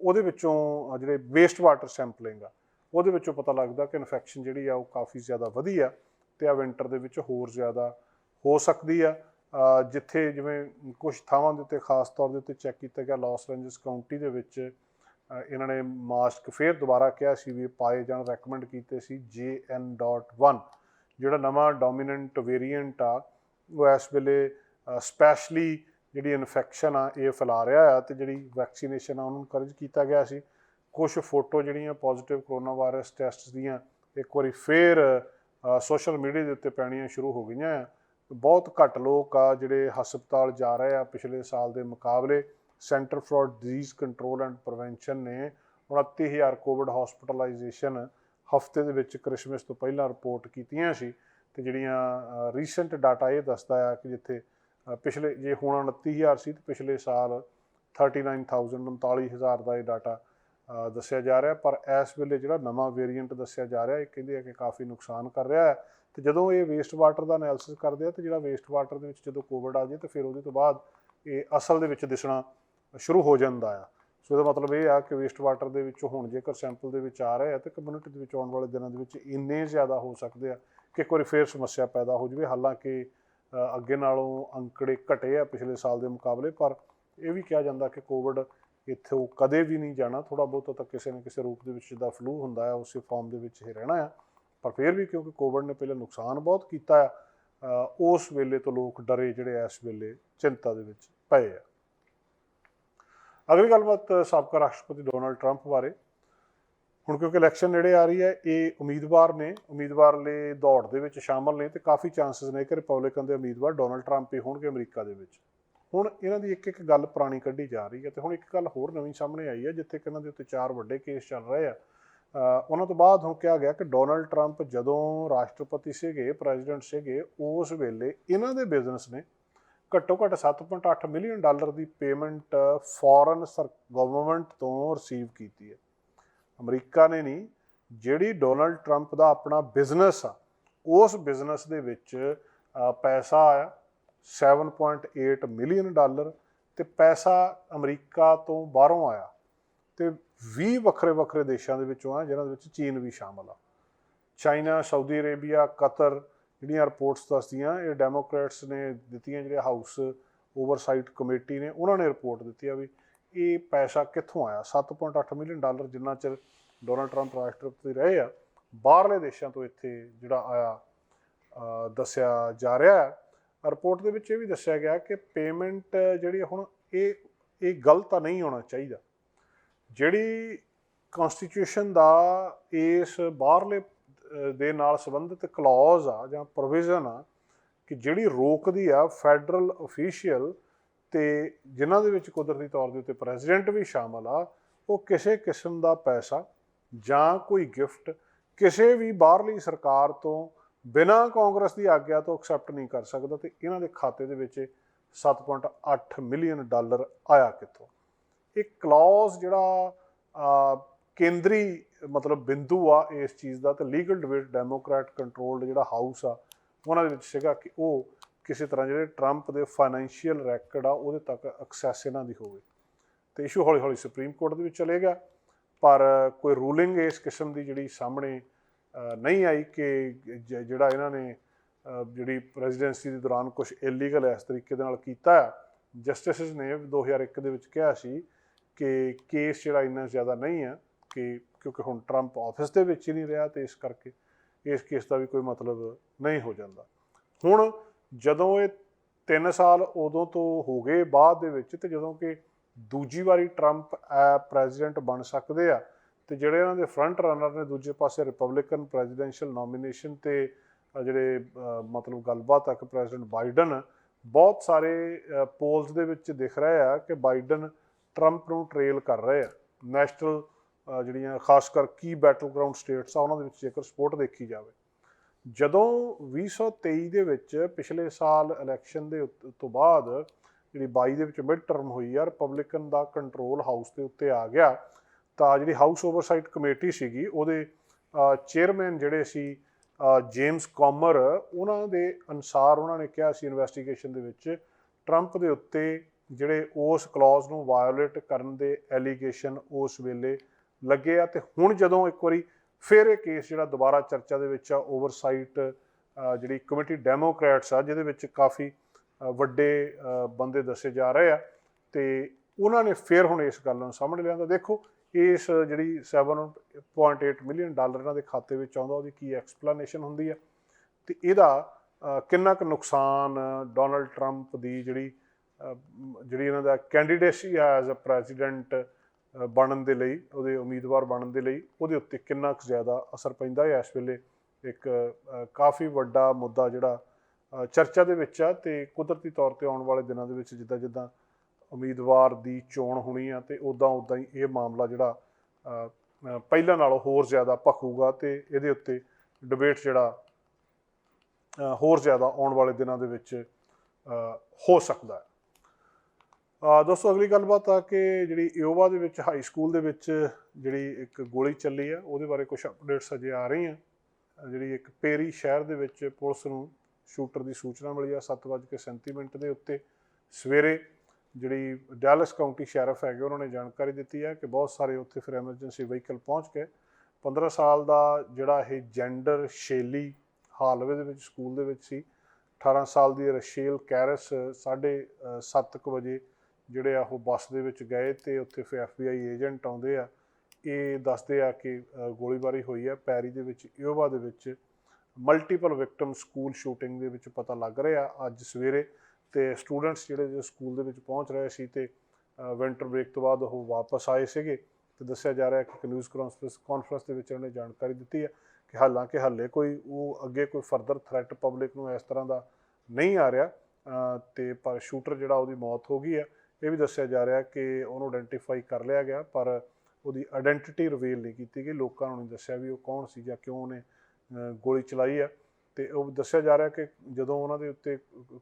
ਉਹਦੇ ਵਿੱਚੋਂ ਜਿਹੜੇ ਵੇਸਟ ਵਾਟਰ ਸੈਂਪਲਿੰਗ ਆ, ਉਹਦੇ ਵਿੱਚੋਂ ਪਤਾ ਲੱਗਦਾ ਕਿ ਇਨਫੈਕਸ਼ਨ ਜਿਹੜੀ ਆ, ਉਹ ਕਾਫੀ ਜ਼ਿਆਦਾ ਵਧੀ ਆ ਤੇ ਆ ਵਿੰਟਰ ਦੇ ਵਿੱਚ ਹੋਰ ਜ਼ਿਆਦਾ ਹੋ ਸਕਦੀ ਆ। ਜਿੱਥੇ ਜਿਵੇਂ ਕੁਝ ਥਾਵਾਂ ਦੇ ਉੱਤੇ, ਖਾਸ ਤੌਰ ਦੇ ਉੱਤੇ ਚੈੱਕ ਕੀਤਾ ਗਿਆ ਲਾਸ ਐਂਜਲਸ ਕਾਉਂਟੀ ਦੇ ਵਿੱਚ ਇਹਨਾਂ ਨੇ ਮਾਸਕ ਫੇਰ ਦੁਬਾਰਾ ਕਿਹਾ ਸੀ ਵੀ ਪਾਏ ਜਾਣ ਰეკਮੈਂਡ ਕੀਤੇ ਸੀ JN.1 ਜਿਹੜਾ ਨਵਾਂ ਡੋਮੀਨੈਂਟ ਵੇਰੀਐਂਟ ਆ, ਉਹ ਇਸ ਵੇਲੇ ਸਪੈਸ਼ਲੀ ਜਿਹੜੀ ਇਨਫੈਕਸ਼ਨ ਆ, ਇਹ ਫੈਲਾ ਰਿਹਾ ਆ ਤੇ ਜਿਹੜੀ ਵੈਕਸੀਨੇਸ਼ਨ ਆ, ਉਹਨੂੰ encourage ਕੀਤਾ ਗਿਆ ਸੀ। ਕੁਝ ਫੋਟੋ ਜਿਹੜੀਆਂ ਪੋਜ਼ਿਟਿਵ ਕਰੋਨਾ ਵਾਇਰਸ ਟੈਸਟ ਦੀਆਂ ਇੱਕ ਵਾਰੀ ਫੇਰ ਸੋਸ਼ਲ ਮੀਡੀਆ ਦੇ ਉੱਤੇ ਪੈਣੀਆਂ ਸ਼ੁਰੂ ਹੋ ਗਈਆਂ ਆ। ਬਹੁਤ ਘੱਟ ਲੋਕ ਆ ਜਿਹੜੇ ਹਸਪਤਾਲ ਜਾ ਰਹੇ ਆ ਪਿਛਲੇ ਸਾਲ ਦੇ ਮੁਕਾਬਲੇ। Centre for disease control and prevention ਨੇ 29000 ਕੋਵਿਡ ਹਸਪੀਟਲਾਈਜੇਸ਼ਨ ਹਫ਼ਤੇ ਦੇ ਵਿੱਚ ਕ੍ਰਿਸਮਸ ਤੋਂ ਪਹਿਲਾਂ ਰਿਪੋਰਟ ਕੀਤੀਆਂ ਸੀ ਤੇ ਜਿਹੜੀਆਂ ਰੀਸੈਂਟ ਡਾਟਾ ਇਹ ਦੱਸਦਾ ਆ ਕਿ ਜਿੱਥੇ ਪਿਛਲੇ, ਜੇ ਹੁਣ 29000 ਸੀ ਤੇ ਪਿਛਲੇ ਸਾਲ 39000 39000 ਦਾ ਇਹ ਡਾਟਾ ਦੱਸਿਆ ਜਾ ਰਿਹਾ। ਪਰ ਇਸ ਵੇਲੇ ਜਿਹੜਾ ਨਵਾਂ ਵੇਰੀਐਂਟ ਦੱਸਿਆ ਜਾ ਰਿਹਾ, ਇਹ ਕਹਿੰਦੇ ਆ ਕਿ ਕਾਫੀ ਨੁਕਸਾਨ ਕਰ ਰਿਹਾ ਹੈ। ਤੇ ਜਦੋਂ ਇਹ ਵੇਸਟ ਵਾਟਰ ਦਾ ਐਨਾਲਿਸਿਸ ਕਰਦੇ ਆ ਤੇ ਜਿਹੜਾ ਵੇਸਟ ਵਾਟਰ ਦੇ ਵਿੱਚ ਜਦੋਂ ਕੋਵਿਡ ਆ ਜੇ ਤੇ ਫਿਰ ਉਹਦੇ ਤੋਂ ਬਾਅਦ ਇਹ ਅਸਲ ਦੇ ਵਿੱਚ ਦਿਸਣਾ ਸ਼ੁਰੂ ਹੋ ਜਾਂਦਾ ਆ। ਸੋ ਇਹਦਾ ਮਤਲਬ ਇਹ ਆ ਕਿ ਵੇਸਟ ਵਾਟਰ ਦੇ ਵਿੱਚੋਂ ਹੁਣ ਜੇਕਰ ਸੈਂਪਲ ਦੇ ਵਿੱਚ ਆ ਰਹੇ ਆ ਤੇ ਕਮਿਊਨਿਟੀ ਦੇ ਵਿੱਚ ਆਉਣ ਵਾਲੇ ਦਿਨਾਂ ਦੇ ਵਿੱਚ ਇੰਨੇ ਜ਼ਿਆਦਾ ਹੋ ਸਕਦੇ ਆ ਕਿ ਇੱਕ ਵਾਰੀ ਫੇਰ ਸਮੱਸਿਆ ਪੈਦਾ ਹੋ ਜਵੇ। ਹਾਲਾਂਕਿ ਅੱਗੇ ਨਾਲੋਂ ਅੰਕੜੇ ਘਟੇ ਆ ਪਿਛਲੇ ਸਾਲ ਦੇ ਮੁਕਾਬਲੇ, ਪਰ ਇਹ ਵੀ ਕਿਹਾ ਜਾਂਦਾ ਕਿ ਕੋਵਿਡ ਇੱਥੋਂ ਕਦੇ ਵੀ ਨਹੀਂ ਜਾਣਾ। ਥੋੜਾ ਬਹੁਤ ਤਾਂ ਕਿਸੇ ਨਾ ਕਿਸੇ ਰੂਪ ਦੇ ਵਿੱਚ ਜਿੱਦਾਂ ਫਲੂ ਹੁੰਦਾ ਹੈ ਉਸੇ ਫਾਰਮ ਦੇ ਵਿੱਚ ਹੀ ਰਹਿਣਾ ਆ। ਪਰ ਫਿਰ ਵੀ ਕਿਉਂਕਿ ਕੋਵਿਡ ਨੇ ਪਹਿਲਾਂ ਨੁਕਸਾਨ ਬਹੁਤ ਕੀਤਾ ਆ ਉਸ ਵੇਲੇ ਤੋਂ ਲੋਕ ਡਰੇ ਜਿਹੜੇ ਇਸ ਵੇਲੇ ਚਿੰਤਾ ਦੇ ਵਿੱਚ ਪਏ ਆ। ਅਗਲੀ ਗੱਲਬਾਤ ਸਾਬਕਾ ਰਾਸ਼ਟਰਪਤੀ ਡੋਨਾਲਡ ਟਰੰਪ ਬਾਰੇ। ਹੁਣ ਕਿਉਂਕਿ ਇਲੈਕਸ਼ਨ ਨੇੜੇ ਆ ਰਹੀ ਹੈ, ਇਹ ਉਮੀਦਵਾਰ ਨੇ, ਉਮੀਦਵਾਰ ਲਈ ਦੌੜ ਦੇ ਵਿੱਚ ਸ਼ਾਮਲ ਨੇ ਤੇ ਕਾਫੀ ਚਾਂਸਸ ਨੇ ਕਿ ਰਿਪਬਲਿਕਨ ਦੇ ਉਮੀਦਵਾਰ ਡੋਨਾਲਡ ਟਰੰਪ ਹੀ ਹੋਣਗੇ ਅਮਰੀਕਾ ਦੇ ਵਿੱਚ। ਹੁਣ ਇਹਨਾਂ ਦੀ ਇੱਕ ਇੱਕ ਗੱਲ ਪੁਰਾਣੀ ਕੱਢੀ ਜਾ ਰਹੀ ਹੈ ਤੇ ਹੁਣ ਇੱਕ ਗੱਲ ਹੋਰ ਨਵੀਂ ਸਾਹਮਣੇ ਆਈ ਹੈ, ਜਿੱਥੇ ਕਿ ਇਹਨਾਂ ਦੇ ਉੱਤੇ ਚਾਰ ਵੱਡੇ ਕੇਸ ਚੱਲ ਰਹੇ ਆ। ਉਹਨਾਂ ਤੋਂ ਬਾਅਦ ਹੁਣ ਕਿਹਾ ਗਿਆ ਕਿ ਡੋਨਲਡ ਟਰੰਪ ਜਦੋਂ ਰਾਸ਼ਟਰਪਤੀ ਸੀਗੇ, ਪ੍ਰੈਜ਼ੀਡੈਂਟ ਸੀਗੇ, ਉਸ ਵੇਲੇ ਇਹਨਾਂ ਦੇ ਬਿਜ਼ਨਸ ਨੇ ਘੱਟੋ ਘੱਟ 7.8 ਮਿਲੀਅਨ ਡਾਲਰ ਦੀ ਪੇਮੈਂਟ ਫੋਰਨ ਗਵਰਨਮੈਂਟ ਤੋਂ ਰਿਸੀਵ ਕੀਤੀ ਹੈ। ਅਮਰੀਕਾ ਨੇ ਨਹੀਂ, ਜਿਹੜੀ ਡੋਨਲਡ ਟਰੰਪ ਦਾ ਆਪਣਾ ਬਿਜ਼ਨਸ ਆ, ਉਸ ਬਿਜ਼ਨਸ ਦੇ ਵਿੱਚ ਪੈਸਾ ਆਇਆ 7.8 ਮਿਲੀਅਨ ਡਾਲਰ ਤੇ ਪੈਸਾ ਅਮਰੀਕਾ ਤੋਂ ਬਾਹਰੋਂ ਆਇਆ ਤੇ 20 ਵੱਖਰੇ ਵੱਖਰੇ ਦੇਸ਼ਾਂ ਦੇ ਵਿੱਚੋਂ ਆ, ਜਿਹਨਾਂ ਦੇ ਵਿੱਚ ਚੀਨ ਵੀ ਸ਼ਾਮਲ ਆ। ਚਾਈਨਾ, ਸਾਊਦੀ ਅਰੇਬੀਆ, ਕਤਰ ਜਿਹੜੀਆਂ ਰਿਪੋਰਟਸ ਦੱਸਦੀਆਂ, ਇਹ ਡੈਮੋਕ੍ਰੈਟਸ ਨੇ ਦਿੱਤੀਆਂ ਜਿਹੜੇ ਹਾਊਸ ਓਵਰਸਾਈਟ ਕਮੇਟੀ ਨੇ, ਉਹਨਾਂ ਨੇ ਰਿਪੋਰਟ ਦਿੱਤੀ ਆ ਵੀ ਇਹ ਪੈਸਾ ਕਿੱਥੋਂ ਆਇਆ? 7.8 ਮਿਲੀਅਨ ਡਾਲਰ ਜਿੰਨਾ ਚਿਰ ਡੋਨਲਡ ਟਰੰਪ ਰਾਸ਼ਟਰਪਤੀ ਰਹੇ ਆ, ਬਾਹਰਲੇ ਦੇਸ਼ਾਂ ਤੋਂ ਇੱਥੇ ਜਿਹੜਾ ਆਇਆ ਦੱਸਿਆ ਜਾ ਰਿਹਾ ਹੈ। ਰਿਪੋਰਟ ਦੇ ਵਿੱਚ ਇਹ ਵੀ ਦੱਸਿਆ ਗਿਆ ਕਿ ਪੇਮੈਂਟ ਜਿਹੜੀ ਹੁਣ ਇਹ ਇਹ ਗਲਤ ਤਾਂ ਨਹੀਂ ਹੋਣਾ ਚਾਹੀਦਾ। ਜਿਹੜੀ ਕਨਸਟੀਟਿਊਸ਼ਨ ਦਾ ਇਸ ਬਾਹਰਲੇ ਦੇ ਨਾਲ ਸੰਬੰਧਿਤ ਕਲੌਜ਼ ਆ ਜਾਂ ਪ੍ਰੋਵੀਜ਼ਨ ਆ ਕਿ ਜਿਹੜੀ ਰੋਕਦੀ ਆ ਫੈਡਰਲ ਅਫੀਸ਼ੀਅਲ ਤੇ ਜਿਨ੍ਹਾਂ ਦੇ ਵਿੱਚ ਕੁਦਰਤੀ ਤੌਰ ਦੇ ਉੱਤੇ ਪ੍ਰੈਜ਼ੀਡੈਂਟ ਵੀ ਸ਼ਾਮਲ ਆ, ਉਹ ਕਿਸੇ ਕਿਸਮ ਦਾ ਪੈਸਾ ਜਾਂ ਕੋਈ ਗਿਫਟ ਕਿਸੇ ਵੀ ਬਾਹਰਲੀ ਸਰਕਾਰ ਤੋਂ ਬਿਨਾਂ ਕਾਂਗਰਸ ਦੀ ਆਗਿਆ ਤੋਂ ਐਕਸੈਪਟ ਨਹੀਂ ਕਰ ਸਕਦਾ ਤੇ ਇਹਨਾਂ ਦੇ ਖਾਤੇ ਦੇ ਵਿੱਚ 7.8 ਮਿਲੀਅਨ ਡਾਲਰ ਆਇਆ ਕਿੱਥੋਂ? ਇਹ ਕਲੌਜ਼ ਜਿਹੜਾ ਕੇਂਦਰੀ ਮਤਲਬ ਬਿੰਦੂ ਆ ਇਸ ਚੀਜ਼ ਦਾ ਤੇ ਲੀਗਲ ਡਿਬੇਟ ਡੈਮੋਕ੍ਰੈਟ ਕੰਟਰੋਲਡ ਜਿਹੜਾ ਹਾਊਸ ਆ, ਉਹਨਾਂ ਦੇ ਵਿੱਚ ਸੀਗਾ ਕਿ ਉਹ ਕਿਸੇ ਤਰ੍ਹਾਂ ਜਿਹੜੇ ਟਰੰਪ ਦੇ ਫਾਈਨੈਂਸ਼ੀਅਲ ਰੈਕਡ ਆ, ਉਹਦੇ ਤੱਕ ਐਕਸੈਸ ਇਹਨਾਂ ਦੀ ਹੋਵੇ। ਤੇ ਇਸ਼ੂ ਹੌਲੀ ਹੌਲੀ ਸੁਪਰੀਮ ਕੋਰਟ ਦੇ ਵਿੱਚ ਚਲੇ ਗਿਆ, ਪਰ ਕੋਈ ਰੂਲਿੰਗ ਇਸ ਕਿਸਮ ਦੀ ਜਿਹੜੀ ਸਾਹਮਣੇ ਨਹੀਂ ਆਈ ਕਿ ਜਿਹੜਾ ਇਹਨਾਂ ਨੇ ਜਿਹੜੀ ਪ੍ਰੈਜ਼ੀਡੈਂਸੀ ਦੇ ਦੌਰਾਨ ਕੁਝ ਇਲੀਗਲ ਇਸ ਤਰੀਕੇ ਦੇ ਨਾਲ ਕੀਤਾ ਹੈ ਜਸਟਿਸਸ ਨੇ 2001 ਦੇ ਵਿੱਚ ਕਿਹਾ ਸੀ ਕਿ ਕੇਸ ਜਿਹੜਾ ਇੰਨਾ ਜ਼ਿਆਦਾ ਨਹੀਂ ਆ ਕਿ ਕਿਉਂਕਿ ਹੁਣ ਟਰੰਪ ਆਫਿਸ ਦੇ ਵਿੱਚ ਹੀ ਨਹੀਂ ਰਿਹਾ ਤੇ ਇਸ ਕਰਕੇ ਇਸ ਕੇਸ ਦਾ ਵੀ ਕੋਈ ਮਤਲਬ ਨਹੀਂ ਹੋ ਜਾਂਦਾ। ਹੁਣ ਜਦੋਂ ਇਹ 3 ਸਾਲ ਉਦੋਂ ਤੋਂ ਹੋ ਗਏ ਬਾਅਦ ਦੇ ਵਿੱਚ ਤੇ ਜਦੋਂ ਕਿ ਦੂਜੀ ਵਾਰੀ ਟਰੰਪ ਪ੍ਰੈਜ਼ੀਡੈਂਟ ਬਣ ਸਕਦੇ ਆ ਤੇ ਜਿਹੜੇ ਇਹਨਾਂ ਦੇ ਫਰੰਟ ਰਨਰ ਨੇ ਦੂਜੇ ਪਾਸੇ ਰਿਪਬਲਿਕਨ ਪ੍ਰੈਜ਼ੀਡੈਂਸ਼ੀਅਲ ਨੋਮੀਨੇਸ਼ਨ ਤੇ ਜਿਹੜੇ ਮਤਲਬ ਗੱਲਬਾਤ ਤੱਕ ਪ੍ਰੈਜ਼ੀਡੈਂਟ ਬਾਈਡਨ ਬਹੁਤ ਸਾਰੇ ਪੋਲਸ ਦੇ ਵਿੱਚ ਦਿਖ ਰਹੇ ਆ ਕਿ ਬਾਈਡਨ ਟਰੰਪ ਨੂੰ ਟ੍ਰੇਲ ਕਰ ਰਹੇ ਆ। ਨੈਸ਼ਨਲ ਜਿਹੜੀਆਂ ਖਾਸ ਕਰ ਕੀ ਬੈਟਲ ਗਰਾਊਂਡ ਸਟੇਟਸ ਆ, ਉਹਨਾਂ ਦੇ ਵਿੱਚ ਜੇਕਰ ਸਪੋਰਟ ਦੇਖੀ ਜਾਵੇ, ਜਦੋਂ 2023 ਦੇ ਵਿੱਚ ਪਿਛਲੇ ਸਾਲ ਇਲੈਕਸ਼ਨ ਦੇ ਉੱਤ- ਤੋਂ ਬਾਅਦ ਜਿਹੜੀ 22 ਦੇ ਵਿੱਚ ਮਿਡ ਟਰਮ ਹੋਈ ਆ ਰਿਪਬਲਿਕਨ ਦਾ ਕੰਟਰੋਲ ਹਾਊਸ ਦੇ ਉੱਤੇ ਆ ਗਿਆ, ਤਾਂ ਜਿਹੜੀ ਹਾਊਸ ਓਵਰਸਾਈਟ ਕਮੇਟੀ ਸੀਗੀ, ਉਹਦੇ ਚੇਅਰਮੈਨ ਜਿਹੜੇ ਸੀ ਜੇਮਸ ਕਾਮਰ ਉਹਨਾਂ ਦੇ ਅਨਸਾਰ ਉਹਨਾਂ ਨੇ ਕਿਹਾ ਸੀ ਇਨਵੈਸਟੀਗੇਸ਼ਨ ਦੇ ਵਿੱਚ ਟਰੰਪ ਦੇ ਉੱਤੇ ਜਿਹੜੇ ਉਸ ਕਲੌਜ਼ ਨੂੰ ਵਾਇਓਲੇਟ ਕਰਨ ਦੇ ਐਲੀਗੇਸ਼ਨ ਉਸ ਵੇਲੇ ਲੱਗੇ ਆ ਤੇ ਹੁਣ ਜਦੋਂ ਇੱਕ ਵਾਰੀ ਫਿਰ ਇਹ ਕੇਸ ਜਿਹੜਾ ਦੁਬਾਰਾ ਚਰਚਾ ਦੇ ਵਿੱਚ ਆ ਓਵਰਸਾਈਟ ਜਿਹੜੀ ਕਮੇਟੀ ਡੈਮੋਕ੍ਰੈਟਸ ਆ, ਜਿਹਦੇ ਵਿੱਚ ਕਾਫੀ ਵੱਡੇ ਬੰਦੇ ਦੱਸੇ ਜਾ ਰਹੇ ਆ ਤੇ ਉਹਨਾਂ ਨੇ ਫਿਰ ਹੁਣ ਇਸ ਗੱਲ ਨੂੰ ਸਾਹਮਣੇ ਲਿਆਂਦਾ। ਦੇਖੋ, ਇਸ ਜਿਹੜੀ 7.8 ਮਿਲੀਅਨ ਡਾਲਰ ਇਹਨਾਂ ਦੇ ਖਾਤੇ ਵਿੱਚ ਆਉਂਦਾ, ਉਹਦੀ ਕੀ ਐਕਸਪਲੇਨੇਸ਼ਨ ਹੁੰਦੀ ਆ? ਤੇ ਇਹਦਾ ਕਿੰਨਾ ਕੁ ਨੁਕਸਾਨ ਡੋਨਲਡ ਟਰੰਪ ਦੀ ਜਿਹੜੀ ਜਿਹੜੀ ਇਹਨਾਂ ਦਾ ਕੈਂਡੀਡੇਸੀ ਐਜ਼ ਅ ਪ੍ਰੈਜ਼ੀਡੈਂਟ ਬਣਨ ਦੇ ਲਈ, ਉਹਦੇ ਉਮੀਦਵਾਰ ਬਣਨ ਦੇ ਲਈ ਉਹਦੇ ਉੱਤੇ ਕਿੰਨਾ ਕੁ ਜ਼ਿਆਦਾ ਅਸਰ ਪੈਂਦਾ ਹੈ? ਇਸ ਵੇਲੇ ਇੱਕ ਕਾਫੀ ਵੱਡਾ ਮੁੱਦਾ ਜਿਹੜਾ ਚਰਚਾ ਦੇ ਵਿੱਚ ਆ ਤੇ ਕੁਦਰਤੀ ਤੌਰ ਤੇ ਆਉਣ ਵਾਲੇ ਦਿਨਾਂ ਦੇ ਵਿੱਚ ਜਿੱਦਾਂ ਜਿੱਦਾਂ ਉਮੀਦਵਾਰ ਦੀ ਚੋਣ ਹੋਣੀ ਆ ਤੇ ਉਦਾਂ ਉਦਾਂ ਹੀ ਇਹ ਮਾਮਲਾ ਜਿਹੜਾ ਪਹਿਲਾਂ ਨਾਲੋਂ ਹੋਰ ਜ਼ਿਆਦਾ ਭਖੂਗਾ ਤੇ ਇਹਦੇ ਉੱਤੇ ਡਿਬੇਟ ਜਿਹੜਾ ਹੋਰ ਜ਼ਿਆਦਾ ਆਉਣ ਵਾਲੇ ਦਿਨਾਂ ਦੇ ਵਿੱਚ ਹੋ ਸਕਦਾ ਹੈ। ਦੋਸਤੋ, ਅਗਲੀ ਗੱਲਬਾਤ ਆ ਕਿ ਜਿਹੜੀ ਇਓਵਾ ਦੇ ਵਿੱਚ, ਹਾਈ ਸਕੂਲ ਦੇ ਵਿੱਚ ਜਿਹੜੀ ਇੱਕ ਗੋਲੀ ਚੱਲੀ ਆ, ਉਹਦੇ ਬਾਰੇ ਕੁਝ ਅਪਡੇਟਸ ਅਜੇ ਆ ਰਹੀਆਂ। ਜਿਹੜੀ ਇੱਕ ਪੇਰੀ ਸ਼ਹਿਰ ਦੇ ਵਿੱਚ ਪੁਲਿਸ ਨੂੰ ਸ਼ੂਟਰ ਦੀ ਸੂਚਨਾ ਮਿਲੀ ਆ 7:37 ਮਿੰਟ ਦੇ ਉੱਤੇ। ਸਵੇਰੇ ਜਿਹੜੀ ਡੈਲਸ ਕਾਉਂਟੀ ਸ਼ੈਰਫ ਹੈਗੇ, ਉਹਨਾਂ ਨੇ ਜਾਣਕਾਰੀ ਦਿੱਤੀ ਹੈ ਕਿ ਬਹੁਤ ਸਾਰੇ ਉੱਥੇ ਫਿਰ ਐਮਰਜੈਂਸੀ ਵਹੀਕਲ ਪਹੁੰਚ ਗਏ। 15 ਸਾਲ ਦਾ ਜਿਹੜਾ ਇਹ ਜੈਂਡਰ ਸ਼ੇਲੀ ਹਾਲਵੇ ਦੇ ਵਿੱਚ ਸਕੂਲ ਦੇ ਵਿੱਚ ਸੀ। 18 ਸਾਲ ਦੀ ਰਸ਼ੇਲ ਕੈਰਸ 7:30 ਵਜੇ ਜਿਹੜੇ ਆ ਉਹ ਬੱਸ ਦੇ ਵਿੱਚ ਗਏ ਤੇ ਉੱਥੇ ਫਿਰ ਐਫਬੀਆਈ ਏਜੰਟ ਆਉਂਦੇ ਆ ਇਹ ਦੱਸਦੇ ਆ ਕਿ ਗੋਲੀਬਾਰੀ ਹੋਈ ਹੈ ਪੈਰੀ ਦੇ ਵਿੱਚ ਯੋਵਾ ਦੇ ਵਿੱਚ ਮਲਟੀਪਲ ਵਿਕਟਮ ਸਕੂਲ ਸ਼ੂਟਿੰਗ ਦੇ ਵਿੱਚ ਪਤਾ ਲੱਗ ਰਿਹਾ ਅੱਜ ਸਵੇਰੇ ਤੇ ਸਟੂਡੈਂਟਸ ਜਿਹੜੇ ਜੋ ਸਕੂਲ ਦੇ ਵਿੱਚ ਪਹੁੰਚ ਰਹੇ ਸੀ ਤੇ ਵਿੰਟਰ ਬ੍ਰੇਕ ਤੋਂ ਬਾਅਦ ਉਹ ਵਾਪਸ ਆਏ ਸੀਗੇ ਤੇ ਦੱਸਿਆ ਜਾ ਰਿਹਾ ਹੈ ਕਿ ਨਿਊਜ਼ ਕਾਨਫਰੰਸ ਕਾਨਫਰੰਸ ਦੇ ਵਿੱਚ ਉਹਨੇ ਜਾਣਕਾਰੀ ਦਿੱਤੀ ਹੈ ਕਿ ਹਾਲਾਂਕਿ ਹੱਲੇ ਕੋਈ ਉਹ ਅੱਗੇ ਕੋਈ ਫਰਦਰ ਥ੍ਰੈਟ ਪਬਲਿਕ ਨੂੰ ਇਸ ਤਰ੍ਹਾਂ ਦਾ ਨਹੀਂ ਆ ਰਿਹਾ ਅ, ਤੇ ਪਰ ਸ਼ੂਟਰ ਜਿਹੜਾ ਉਹਦੀ ਮੌਤ ਹੋ ਗਈ ਹੈ ਇਹ ਵੀ ਦੱਸਿਆ ਜਾ ਰਿਹਾ ਕਿ ਉਹਨੂੰ ਆਇਡੈਂਟੀਫਾਈ ਕਰ ਲਿਆ ਗਿਆ ਪਰ ਉਹਦੀ ਆਇਡੈਂਟੀਟੀ ਰਿਵੀਲ ਨਹੀਂ ਕੀਤੀ ਗਈ। ਲੋਕਾਂ ਨੂੰ ਨਹੀਂ ਦੱਸਿਆ ਵੀ ਉਹ ਕੌਣ ਸੀ ਜਾਂ ਕਿਉਂ ਉਹਨੇ ਗੋਲੀ ਚਲਾਈ ਆ। ਤੇ ਉਹ ਦੱਸਿਆ ਜਾ ਰਿਹਾ ਕਿ ਜਦੋਂ ਉਹਨਾਂ ਦੇ ਉੱਤੇ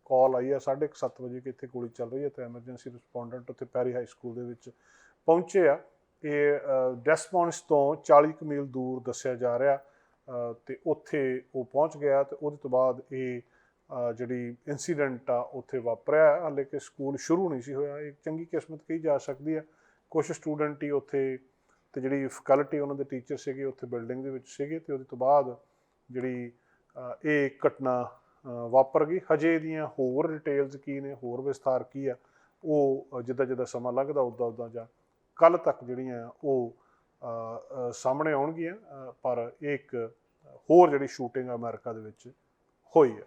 ਕਾਲ ਆਈ ਆ 7:30 ਵਜੇ ਕਿ ਇੱਥੇ ਗੋਲੀ ਚੱਲ ਰਹੀ ਹੈ ਤੇ ਐਮਰਜੈਂਸੀ ਰਿਸਪੋਂਡੈਂਟ ਉੱਥੇ ਪੈਰੀ ਹਾਈ ਸਕੂਲ ਦੇ ਵਿੱਚ ਪਹੁੰਚੇ ਆ। ਇਹ ਡੈਸਪੌਂਸ ਤੋਂ 40 ਕੁ ਮੀਲ ਦੂਰ ਦੱਸਿਆ ਜਾ ਰਿਹਾ ਅ, ਤੇ ਉੱਥੇ ਉਹ ਪਹੁੰਚ ਗਿਆ ਤੇ ਉਹਦੇ ਤੋਂ ਬਾਅਦ ਇਹ ਜਿਹੜੀ ਇਨਸੀਡੈਂਟ ਆ, ਉੱਥੇ ਵਾਪਰਿਆ ਹਾਲੇ ਕਿ ਸਕੂਲ ਸ਼ੁਰੂ ਨਹੀਂ ਸੀ ਹੋਇਆ। ਇਹ ਚੰਗੀ ਕਿਸਮਤ ਕਹੀ ਜਾ ਸਕਦੀ ਹੈ। ਕੁਝ ਸਟੂਡੈਂਟ ਹੀ ਉੱਥੇ ਤੇ ਜਿਹੜੀ ਫੈਕਲਟੀ ਉਹਨਾਂ ਦੇ ਟੀਚਰ ਸੀਗੇ, ਉੱਥੇ ਬਿਲਡਿੰਗ ਦੇ ਵਿੱਚ ਸੀਗੇ ਤੇ ਉਹਦੇ ਤੋਂ ਬਾਅਦ ਜਿਹੜੀ ਇਹ ਘਟਨਾ ਵਾਪਰ ਗਈ। ਹਜੇ ਇਹਦੀਆਂ ਹੋਰ ਡਿਟੇਲਸ ਕੀ ਨੇ, ਹੋਰ ਵਿਸਥਾਰ ਕੀ ਆ ਉਹ ਜਿੱਦਾਂ ਜਿੱਦਾਂ ਸਮਾਂ ਲੱਗਦਾ ਉਦਾਂ ਉਦਾਂ ਜਾਂ ਕੱਲ ਤੱਕ ਜਿਹੜੀਆਂ ਉਹ ਸਾਹਮਣੇ ਆਉਣਗੀਆਂ। ਪਰ ਇਹ ਇੱਕ ਹੋਰ ਜਿਹੜੀ ਸ਼ੂਟਿੰਗ ਅਮਰੀਕਾ ਦੇ ਵਿੱਚ ਹੋਈ ਹੈ।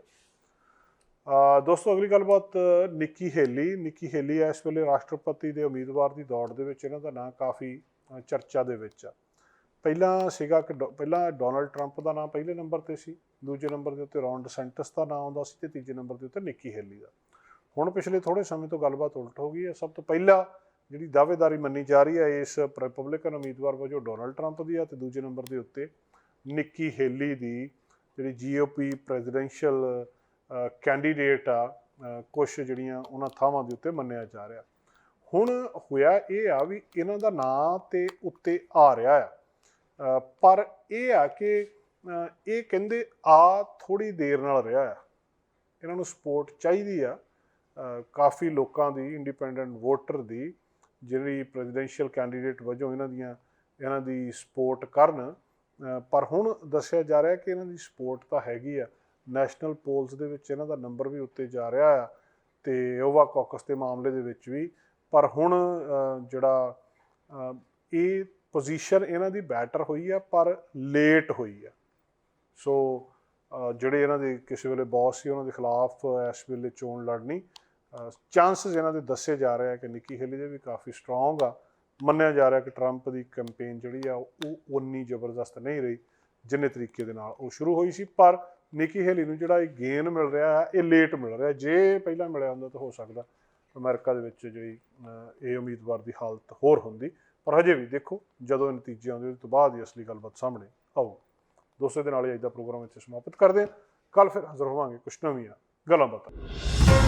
ਦੋਸਤੋ, ਅਗਲੀ ਗੱਲਬਾਤ ਨਿੱਕੀ ਹੇਲੀ। ਨਿੱਕੀ ਹੇਲੀ ਇਸ ਵੇਲੇ ਰਾਸ਼ਟਰਪਤੀ ਦੇ ਉਮੀਦਵਾਰ ਦੀ ਦੌੜ ਦੇ ਵਿੱਚ। ਇਹਨਾਂ ਦਾ ਨਾਂ ਕਾਫੀ ਚਰਚਾ ਦੇ ਵਿੱਚ ਆ। ਪਹਿਲਾਂ ਸੀਗਾ ਕਿ ਡੋ- ਪਹਿਲਾਂ ਡੋਨਲਡ ਟਰੰਪ ਦਾ ਨਾਮ ਪਹਿਲੇ ਨੰਬਰ ਤੇ ਸੀ, ਦੂਜੇ ਨੰਬਰ ਦੇ ਉੱਤੇ ਰੌਨ ਡਸੈਂਟਸ ਦਾ ਨਾਮ ਆਉਂਦਾ ਸੀ ਤੇ ਤੀਜੇ ਨੰਬਰ ਦੇ ਉੱਤੇ ਨਿੱਕੀ ਹੇਲੀ ਦਾ। ਹੁਣ ਪਿਛਲੇ ਥੋੜੇ ਸਮੇਂ ਤੋਂ ਗੱਲਬਾਤ ਉਲਟ ਹੋ ਗਈ ਹੈ। ਸਭ ਤੋਂ ਪਹਿਲਾਂ ਜਿਹੜੀ ਦਾਅਵੇਦਾਰੀ ਮੰਨੀ ਜਾ ਰਹੀ ਹੈ, ਇਸ ਰਿਪਬਲਿਕਨ ਉਮੀਦਵਾਰ ਵਜੋਂ ਡੋਨਲਡ ਟਰੰਪ ਦੀ ਆ ਤੇ ਦੂਜੇ ਨੰਬਰ ਦੇ ਉੱਤੇ ਨਿੱਕੀ ਹੇਲੀ ਦੀ ਜਿਹੜੀ ਜੀਓਪੀ ਪ੍ਰੈਜ਼ੀਡੈਂਸ਼ੀਅਲ ਕੈਂਡੀਡੇਟ ਆ ਕੁਝ ਜਿਹੜੀਆਂ ਉਹਨਾਂ ਥਾਵਾਂ ਦੇ ਉੱਤੇ ਮੰਨਿਆ ਜਾ ਰਿਹਾ। ਹੁਣ ਹੋਇਆ ਇਹ ਆ ਵੀ ਇਹਨਾਂ ਦਾ ਨਾਂ ਤੇ ਉੱਤੇ ਆ ਰਿਹਾ ਆ। ਪਰ ਇਹ ਆ ਕਿ ਇਹ ਕਹਿੰਦੇ ਆ ਥੋੜੀ ਦੇਰ ਨਾਲ ਰਿਹਾ ਆ। ਇਹਨਾਂ ਨੂੰ ਸਪੋਰਟ ਚਾਹੀਦੀ ਆ ਕਾਫੀ ਲੋਕਾਂ ਦੀ ਇੰਡੀਪੈਂਡੈਂਟ ਵੋਟਰ ਦੀ ਜਿਹੜੀ ਪ੍ਰੈਜ਼ੀਡੈਂਸ਼ੀਅਲ ਕੈਂਡੀਡੇਟ ਵਜੋਂ ਇਹਨਾਂ ਦੀਆਂ, ਇਹਨਾਂ ਦੀ ਸਪੋਰਟ ਕਰਨ। ਪਰ ਹੁਣ ਦੱਸਿਆ ਜਾ ਰਿਹਾ ਕਿ ਇਹਨਾਂ ਦੀ ਸਪੋਰਟ ਤਾਂ ਹੈਗੀ ਆ। ਨੈਸ਼ਨਲ ਪੋਲਸ ਦੇ ਵਿੱਚ ਇਹਨਾਂ ਦਾ ਨੰਬਰ ਵੀ ਉੱਤੇ ਜਾ ਰਿਹਾ ਆ ਤੇ ਓਵਾ ਕਾਕਸ ਦੇ ਮਾਮਲੇ ਦੇ ਵਿੱਚ ਵੀ। ਪਰ ਹੁਣ ਜਿਹੜਾ ਇਹ ਪੋਜੀਸ਼ਨ ਇਹਨਾਂ ਦੀ ਬੈਟਰ ਹੋਈ ਆ, ਪਰ ਲੇਟ ਹੋਈ ਆ। ਸੋ ਜਿਹੜੇ ਇਹਨਾਂ ਦੇ ਕਿਸੇ ਵੇਲੇ ਬੌਸ ਸੀ, ਉਹਨਾਂ ਦੇ ਖਿਲਾਫ ਇਸ ਵੇਲੇ ਚੋਣ ਲੜਨੀ ਚਾਂਸਸ ਇਹਨਾਂ ਦੇ ਦੱਸੇ ਜਾ ਰਹੇ ਆ ਕਿ ਨਿੱਕੀ ਹੇਲੀ ਦੇ ਵੀ ਕਾਫੀ ਸਟਰੋਂਗ ਆ। ਮੰਨਿਆ ਜਾ ਰਿਹਾ ਕਿ ਟਰੰਪ ਦੀ ਕੈਂਪੇਨ ਜਿਹੜੀ ਆ, ਉਹ ਉਨੀ ਜ਼ਬਰਦਸਤ ਨਹੀਂ ਰਹੀ, ਜਿੰਨੇ ਤਰੀਕੇ ਦੇ ਨਾਲ ਉਹ ਸ਼ੁਰੂ ਹੋਈ ਸੀ। ਪਰ ਨਿੱਕੀ ਹੇਲੀ ਨੂੰ ਜਿਹੜਾ ਇਹ ਗੇਨ ਮਿਲ ਰਿਹਾ ਹੈ, ਇਹ ਲੇਟ ਮਿਲ ਰਿਹਾ ਜੇ ਪਹਿਲਾਂ ਮਿਲਿਆ ਹੁੰਦਾ ਤਾਂ ਹੋ ਸਕਦਾ ਅਮਰੀਕਾ ਦੇ ਵਿੱਚ ਜਿਹੜੀ ਇਹ ਉਮੀਦਵਾਰ ਦੀ ਹਾਲਤ ਹੋਰ ਹੁੰਦੀ। ਪਰ ਹਜੇ ਵੀ ਦੇਖੋ, ਜਦੋਂ ਇਹ ਨਤੀਜੇ ਆਉਂਦੇ, ਉਹਦੇ ਤੋਂ ਬਾਅਦ ਹੀ ਅਸਲੀ ਗੱਲਬਾਤ ਸਾਹਮਣੇ ਆਊ ਦੋਸਤੋ ਦੇ ਨਾਲ ਹੀ ਅੱਜ ਦਾ ਪ੍ਰੋਗਰਾਮ ਇੱਥੇ ਸਮਾਪਤ ਕਰਦੇ ਹਾਂ। ਕੱਲ ਫਿਰ ਹਾਜ਼ਰ ਹੋਵਾਂਗੇ ਕੁਝ ਨਵੀਆਂ ਗੱਲਾਂ ਬਾਤਾਂ।